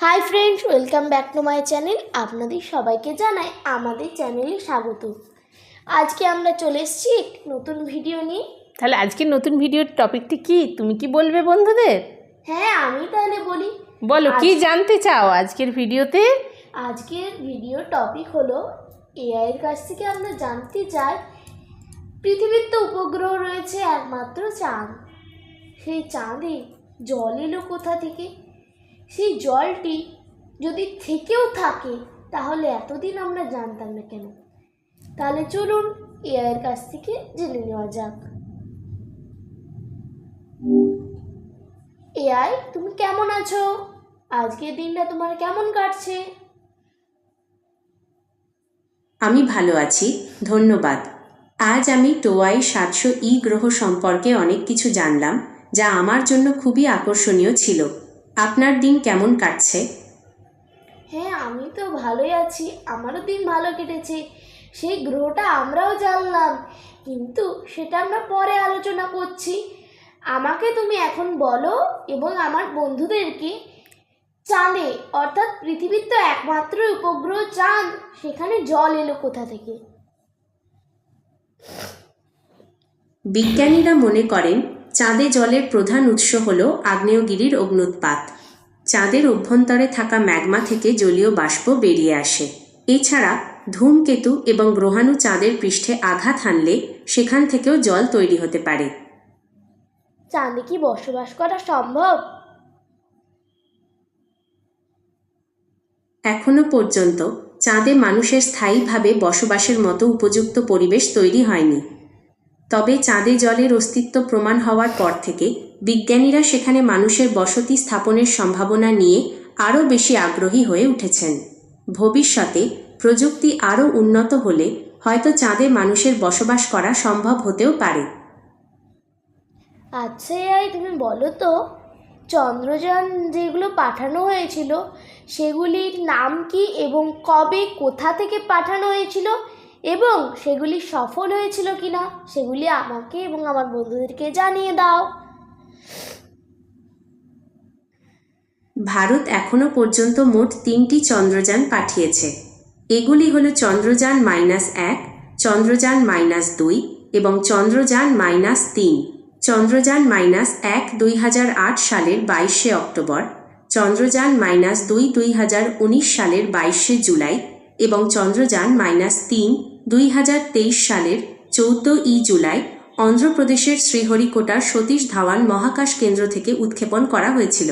Hi friends welcome back to my channel আপনাদের সবাইকে জানাই আমাদের চ্যানেলে স্বাগত। আজকে আমরা চলে এসেছি একটি নতুন ভিডিও নিয়ে। তাহলে আজকের নতুন ভিডিওর টপিকটি কি? তুমি কি বলবে বন্ধুদের? হ্যাঁ আমি তাহলে বলি। বলো কি জানতে চাও আজকের ভিডিওতে আজকের ভিডিও টপিক হলো এআইয়ের কাছ থেকে আমরা জানতে চাই পৃথিবীর তো উপগ্রহ রয়েছে একমাত্র চাঁদ। সেই চাঁদে জল এলো কোথা থেকে? সেই জলটি যদি থেকেও থাকে, তাহলে এতদিন আমরা জানতাম না কেন? তাহলে চলুন এআইয়ের কাছ থেকে জেনে নেওয়া যাক। এআই তুমি কেমন আছো? আজকের দিনটা তোমার কেমন কাটছে? আমি ভালো আছি, ধন্যবাদ। আজ আমি টোয়াই সাতশো ই গ্রহ সম্পর্কে অনেক কিছু জানলাম, যা আমার জন্য খুবই আকর্ষণীয় ছিল। আপনার দিন কেমন কাটছে? হ্যাঁ আমি তো ভালোই আছি। আমারও দিন ভালো কেটেছে। সেই গ্রহটা আমরাও জানলাম। কিন্তু সেটা আমরা পরে আলোচনা করছি। আমাকে তুমি এখন বলো এবং আমার বন্ধুদেরকে চাঁদে অর্থাৎ পৃথিবীর তো একমাত্র উপগ্রহ চাঁদ সেখানে জল এলো কোথা থেকে? বিজ্ঞানীরা মনে করেন চাঁদে জলের প্রধান উৎস হল আগ্নেয়গিরির অগ্নুৎপাত। চাঁদের অভ্যন্তরে থাকা ম্যাগমা থেকে জলীয় বাষ্প বেরিয়ে আসে। এছাড়া ধূমকেতু এবং গ্রহাণু চাঁদের পৃষ্ঠে আঘাত হানলে সেখান থেকেও জল তৈরি হতে পারে। চাঁদে কি বসবাস করা সম্ভব? এখনও পর্যন্ত চাঁদে মানুষের স্থায়ীভাবে বসবাসের মতো উপযুক্ত পরিবেশ তৈরি হয়নি। তবে চাঁদে জলের অস্তিত্ব প্রমাণ হওয়ার পর থেকে বিজ্ঞানীরা সেখানে মানুষের বসতি স্থাপনের সম্ভাবনা নিয়ে আরও বেশি আগ্রহী হয়ে উঠেছেন। ভবিষ্যতে প্রযুক্তি আরও উন্নত হলে হয়তো চাঁদে মানুষের বসবাস করা সম্ভব হতেও পারে। আচ্ছা এআই, তুমি বলো তো, চন্দ্রযান যেগুলো পাঠানো হয়েছিল, সেগুলির নাম কি এবং কবে, কোথা থেকে পাঠানো হয়েছিল এবং সেগুলি সফল হয়েছিল কি না সেগুলি আমাকে এবং আমার বন্ধুদেরকে জানিয়ে দাও। ভারত এখনও পর্যন্ত মোট তিনটি চন্দ্রযান পাঠিয়েছে। এগুলি হল চন্দ্রযান মাইনাস এক, চন্দ্রযান মাইনাস দুই এবং চন্দ্রযান মাইনাস তিন। চন্দ্রযান মাইনাস এক দুই হাজার আট সালের বাইশে অক্টোবর, চন্দ্রযান মাইনাস দুই দুই হাজার উনিশ সালের বাইশে জুলাই এবং চন্দ্রযান মাইনাস তিন দুই হাজার তেইশ সালের চৌদ্দ ই জুলাই অন্ধ্রপ্রদেশের শ্রীহরিকোটার সতীশ ধাওয়ান মহাকাশ কেন্দ্র থেকে উৎক্ষেপণ করা হয়েছিল।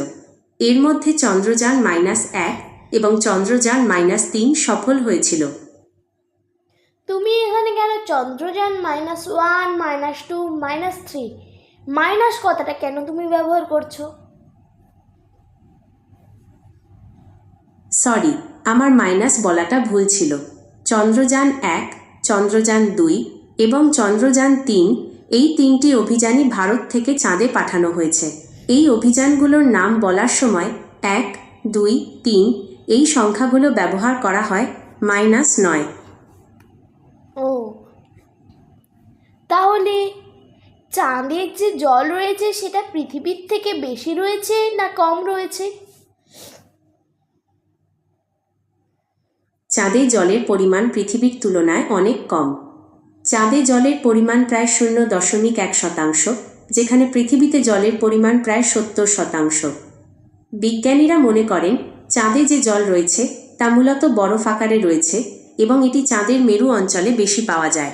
এর মধ্যে চন্দ্রযান মাইনাস এক এবং চন্দ্রযান মাইনাস তিন সফল হয়েছিল। তুমি এখানে কেন Chandrayaan minus one minus two minus three? Minus কথাটা কেন তুমি ব্যবহার করছ? সরি আমার মাইনাস বলাটা ভুল ছিল। চন্দ্রযান এক চন্দ্রযান দুই এবং চন্দ্রযান তিন, এই তিনটি অভিযানই ভারত থেকে চাঁদে পাঠানো হয়েছে। এই অভিযানগুলোর নাম বলার সময় এক, দুই, তিন, এই সংখ্যাগুলো ব্যবহার করা হয় মাইনাস নয়। ও। তাহলে চাঁদের যে জল রয়েছে সেটা পৃথিবীর থেকে বেশি রয়েছে না কম রয়েছে? চাঁদে জলের পরিমাণ পৃথিবীর তুলনায় অনেক কম। চাঁদে জলের পরিমাণ প্রায় শূন্য দশমিক এক শতাংশ, যেখানে পৃথিবীতে জলের পরিমাণ প্রায় সত্তর শতাংশ। বিজ্ঞানীরা মনে করেন, চাঁদে যে জল রয়েছে, তা মূলত বরফ আকারে রয়েছে এবং এটি চাঁদের মেরু অঞ্চলে বেশি পাওয়া যায়।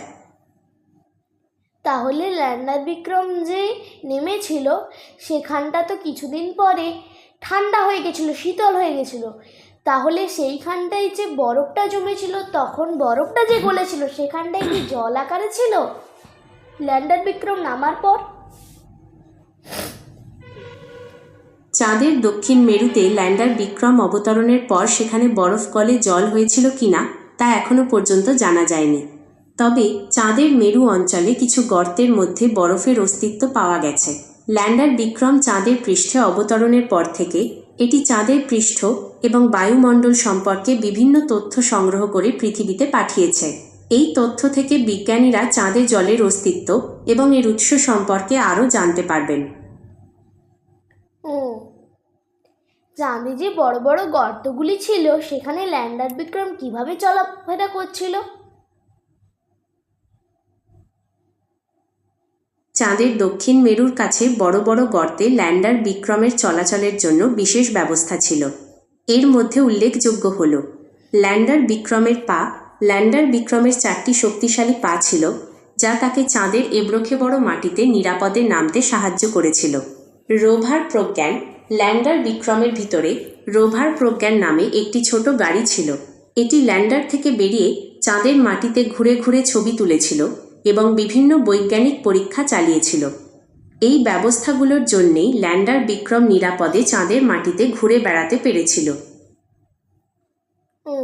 তাহলে ল্যান্ডার বিক্রম যে নেমেছিল, সেখানটা তো কিছুদিন পরে ঠান্ডা হয়ে গেছিল, শীতল হয়ে গেছিল। তাহলে সেইখানটায় যে বরফটা জমেছিল, তখন বরফটা যে গলেছিল, সেখানটায় কি জল আকারে ছিল? ল্যান্ডার বিক্রম নামার পর। চাঁদের দক্ষিণ মেরুতে ল্যান্ডার বিক্রম অবতরণের পর সেখানে বরফ গলে জল হয়েছিল কিনা, তা এখনও পর্যন্ত জানা যায়নি। তবে চাঁদের মেরু অঞ্চলে কিছু গর্তের মধ্যে বরফের অস্তিত্ব পাওয়া গেছে। ল্যান্ডার বিক্রম চাঁদের পৃষ্ঠে অবতরণের পর থেকে এটি চাঁদের পৃষ্ঠ এবং বায়ুমণ্ডল সম্পর্কে বিভিন্ন তথ্য সংগ্রহ করে পৃথিবীতে পাঠিয়েছে। এই তথ্য থেকে বিজ্ঞানীরা চাঁদে জলের অস্তিত্ব এবং এর উৎস সম্পর্কে আরও জানতে পারবেন। ও, চাঁদে যে বড় বড় গর্তগুলি ছিল, সেখানে ল্যান্ডার বিক্রম কীভাবে চলাফেরা করছিল? চাঁদের দক্ষিণ মেরুর কাছে বড় বড় গর্তে ল্যান্ডার বিক্রমের চলাচলের জন্য বিশেষ ব্যবস্থা ছিল। এর মধ্যে উল্লেখযোগ্য হল, ল্যান্ডার বিক্রমের পা, ল্যান্ডার বিক্রমের চারটি শক্তিশালী পা ছিল, যা তাকে চাঁদের এবড়োখে বড় মাটিতে নিরাপদে নামতে সাহায্য করেছিল। রোভার প্রজ্ঞান, ল্যান্ডার বিক্রমের ভিতরে রোভার প্রজ্ঞান নামে একটি ছোট গাড়ি ছিল। এটি ল্যান্ডার থেকে বেরিয়ে চাঁদের মাটিতে ঘুরে ঘুরে ছবি তুলেছিল। এবং বিভিন্ন বৈজ্ঞানিক পরীক্ষা চালিয়েছিল। এই ব্যবস্থাগুলোর জন্যেই ল্যান্ডার বিক্রম নিরাপদে চাঁদের মাটিতে ঘুরে বেড়াতে পেরেছিল। ও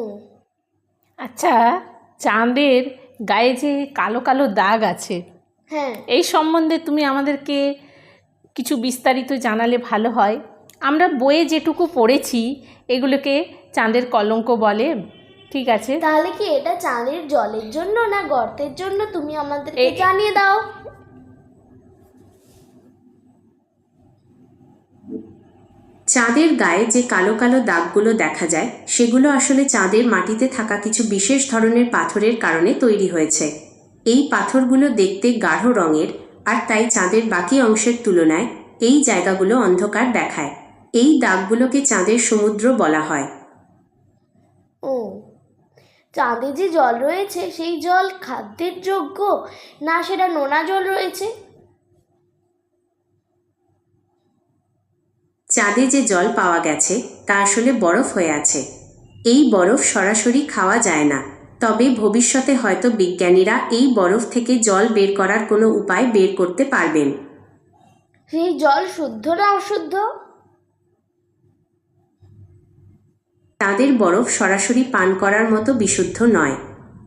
আচ্ছা চাঁদের গায়ে যে কালো কালো দাগ আছে হ্যাঁ। এই সম্বন্ধে তুমি আমাদেরকে কিছু বিস্তারিত জানালে ভালো হয়। আমরা বইয়ে যেটুকু পড়েছি এগুলোকে চাঁদের কলঙ্ক বলে ঠিক আছে। তাহলে কি এটা চাঁদের জলের জন্য না গর্তের জন্য? তুমি আমাদেরকে জানিয়ে দাও। চাঁদের গায়ে যে কালো কালো দাগগুলো দেখা যায় সেগুলো আসলে চাঁদের মাটিতে থাকা কিছু বিশেষ ধরনের পাথরের কারণে তৈরি হয়েছে। এই পাথরগুলো দেখতে গাঢ় রঙের আর তাই চাঁদের বাকি অংশের তুলনায় এই জায়গাগুলো অন্ধকার দেখায়। এই দাগগুলোকে চাঁদের সমুদ্র বলা হয়। ও চাঁদে যে জল রয়েছে সেই জল খাদ্যের যোগ্য? না সেটা নোনা জল রয়েছে? চাঁদে যে জল পাওয়া গেছে তা আসলে বরফ হয়ে আছে। এই বরফ সরাসরি খাওয়া যায় না। তবে ভবিষ্যতে হয়তো বিজ্ঞানীরা এই বরফ থেকে জল বের করার কোনো উপায় বের করতে পারবেন। সেই জল শুদ্ধ না অশুদ্ধ? তাদের বরফ সরাসরি পান করার মতো বিশুদ্ধ নয়।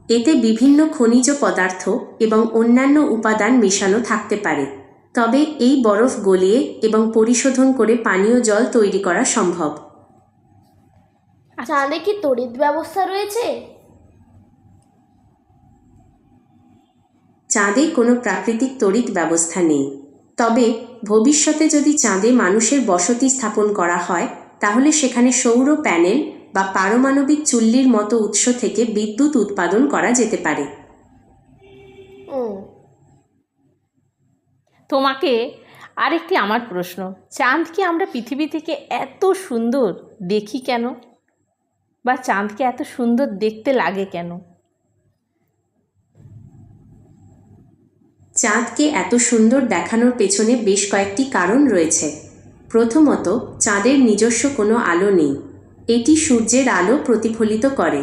এতে বিভিন্ন খনিজ পদার্থ এবং অন্যান্য উপাদান মেশানো থাকতে পারে। তবে এই বরফ গলিয়ে এবং পরিশোধন করে পানীয় জল তৈরি করা সম্ভব। চাঁদে কি তড়িৎ ব্যবস্থা রয়েছে? চাঁদে কোনো প্রাকৃতিক তড়িৎ ব্যবস্থা নেই। তবে ভবিষ্যতে যদি চাঁদে মানুষের বসতি স্থাপন করা হয় তাহলে সেখানে সৌর প্যানেল বা পারমাণবিক চুল্লির মতো উৎস থেকে বিদ্যুৎ উৎপাদন করা যেতে পারে। ও। তোমাকে আরেকটি আমার প্রশ্ন। চাঁদকে আমরা পৃথিবী থেকে এত সুন্দর দেখি কেন? বা চাঁদকে এত সুন্দর দেখতে লাগে কেন? চাঁদকে এত সুন্দর দেখানোর পেছনে বেশ কয়েকটি কারণ রয়েছে। প্রথমত চাঁদের নিজস্ব কোনো আলো নেই। এটি সূর্যের আলো প্রতিফলিত করে,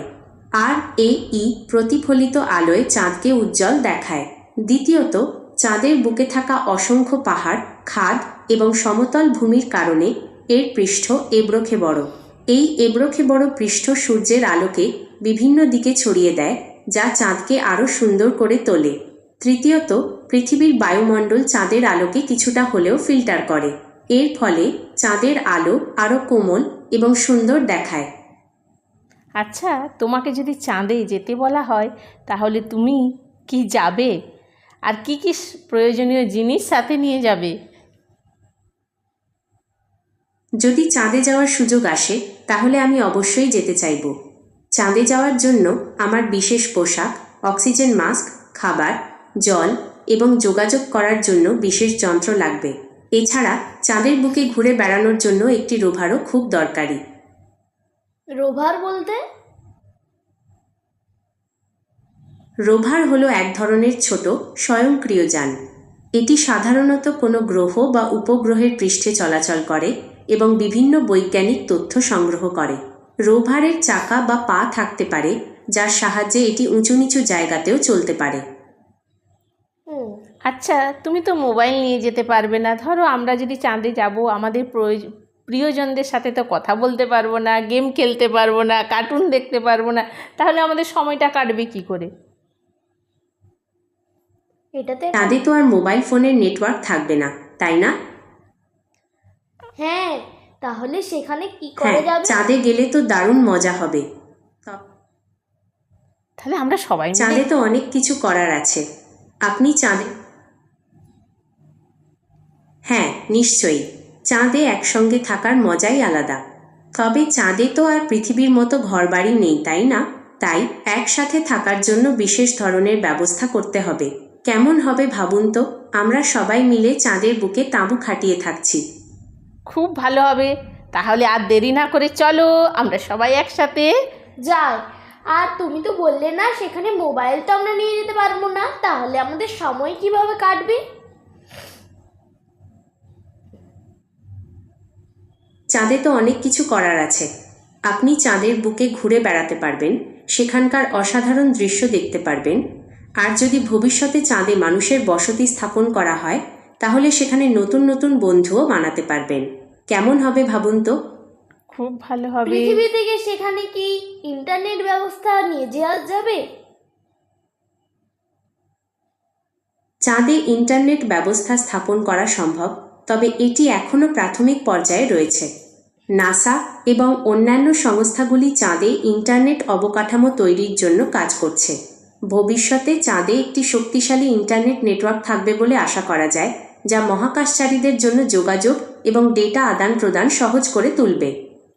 আর এ ই প্রতিফলিত আলোয় চাঁদকে উজ্জ্বল দেখায়। দ্বিতীয়ত, চাঁদের বুকে থাকা অসংখ্য পাহাড়, খাদ এবং সমতল ভূমির কারণে এর পৃষ্ঠ এবড়োখে বড় এই এবড়োখে বড় পৃষ্ঠ সূর্যের আলোকে বিভিন্ন দিকে ছড়িয়ে দেয়, যা চাঁদকে আরও সুন্দর করে তোলে। তৃতীয়ত, পৃথিবীর বায়ুমণ্ডল চাঁদের আলোকে কিছুটা হলেও ফিল্টার করে। এর ফলে চাঁদের আলো আরও কোমল এবং সুন্দর দেখায়। আচ্ছা তোমাকে যদি চাঁদে যেতে বলা হয় তাহলে তুমি কি যাবে? আর কি কি প্রয়োজনীয় জিনিস সাথে নিয়ে যাবে? যদি চাঁদে যাওয়ার সুযোগ আসে তাহলে আমি অবশ্যই যেতে চাইব। চাঁদে যাওয়ার জন্য আমার বিশেষ পোশাক অক্সিজেন মাস্ক খাবার জল এবং যোগাযোগ করার জন্য বিশেষ যন্ত্র লাগবে। এছাড়া চাঁদের বুকে ঘুরে বেড়ানোর জন্য একটি রোভারও খুব দরকারি। রোভার বলতে? রোভার হলো এক ধরনের ছোট স্বয়ংক্রিয় যান। এটি সাধারণত কোনো গ্রহ বা উপগ্রহের পৃষ্ঠে চলাচল করে এবং বিভিন্ন বৈজ্ঞানিক তথ্য সংগ্রহ করে। রোভারের চাকা বা পা থাকতে পারে যার সাহায্যে এটি উঁচু নিচু জায়গাতেও চলতে পারে। আচ্ছা তুমি তো মোবাইল নিয়ে যেতে পারবে না। ধরো আমরা যদি চাঁদে যাব আমাদের প্রয়োজ- প্রিয়জনদের সাথে তো কথা বলতে পারব না গেম খেলতে পারব না কার্টুন দেখতে পারব না তাহলে আমাদের সময়টা কাটবে কি করে? এটাতে চাঁদে তো আর মোবাইল ফোনের নেটওয়ার্ক থাকবে না তাই না? হ্যাঁ তাহলে সেখানে কি হ্যাঁ করে যাবে? চাঁদে গেলে তো দারুণ মজা হবে। তাহলে আমরা সবাই চাঁদে তো অনেক কিছু করার আছে। আপনি চাঁদে হ্যাঁ নিশ্চয়ই। চাঁদে একসঙ্গে থাকার মজাই আলাদা। তবে চাঁদে তো আর পৃথিবীর মতো ঘরবাড়ি নেই তাই না? তাই একসাথে থাকার জন্য বিশেষ ধরনের ব্যবস্থা করতে হবে। কেমন হবে ভাবুন তো? আমরা সবাই মিলে চাঁদের বুকে তাঁবু খাটিয়ে থাকছি। খুব ভালো হবে। তাহলে আর দেরি না করে চলো আমরা সবাই একসাথে। যাই। আর তুমি তো বললে না সেখানে মোবাইল তো আমরা নিয়ে যেতে পারব না। তাহলে আমাদের সময় কীভাবে কাটবে? চাঁদে তো অনেক কিছু করার আছে। আপনি চাঁদের বুকে ঘুরে বেড়াতে পারবেন সেখানকার অসাধারণ দৃশ্য দেখতে পারবেন। আর যদি ভবিষ্যতে চাঁদে মানুষের বসতি স্থাপন করা হয় তাহলে সেখানে নতুন নতুন বন্ধুও বানাতে পারবেন। কেমন হবে ভাবুন তো? খুব ভালো হবে। পৃথিবী থেকে সেখানে কি ইন্টারনেট ব্যবস্থা নিয়ে যাওয়া যাবে? চাঁদে ইন্টারনেট ব্যবস্থা স্থাপন করা সম্ভব তবে এটি এখনও প্রাথমিক পর্যায়ে রয়েছে। নাসা এবং অন্যান্য সংস্থাগুলি চাঁদে ইন্টারনেট অবকাঠামো তৈরির জন্য কাজ করছে। ভবিষ্যতে চাঁদে একটি শক্তিশালী ইন্টারনেট নেটওয়ার্ক থাকবে বলে আশা করা যায় যা মহাকাশচারীদের জন্য যোগাযোগ এবং ডেটা আদান প্রদান সহজ করে তুলবে।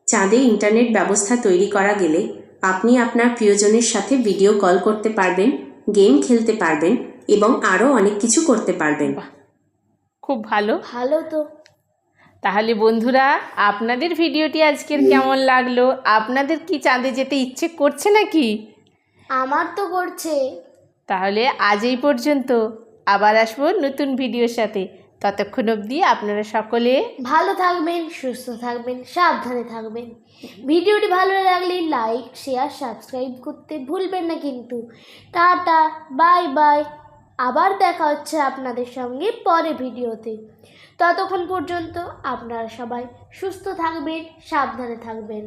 চাঁদে ইন্টারনেট ব্যবস্থা তৈরি করা গেলে আপনি আপনার প্রিয়জনের সাথে ভিডিও কল করতে পারবেন গেম খেলতে পারবেন এবং আরও অনেক কিছু করতে পারবেন। খুব ভালো। ভালো তো। তাহলে বন্ধুরা আপনাদের ভিডিওটি আজকের কেমন লাগল? আপনাদের কি চাঁদে যেতে ইচ্ছে করছে নাকি? আমার তো করছে। তাহলে আজ এই পর্যন্ত। আবার আসব নতুন ভিডিওর সাথে। ততক্ষণ অবধি আপনারা সকলে ভালো থাকবেন সুস্থ থাকবেন সাবধানে থাকবেন। ভিডিওটি ভালো লাগলে লাইক শেয়ার সাবস্ক্রাইব করতে ভুলবেন না কিন্তু। Tata bye bye. আবার দেখা হচ্ছে আপনাদের সঙ্গে পরে ভিডিওতে। ততক্ষণ পর্যন্ত আপনারা সবাই সুস্থ থাকবেন সাবধানে থাকবেন।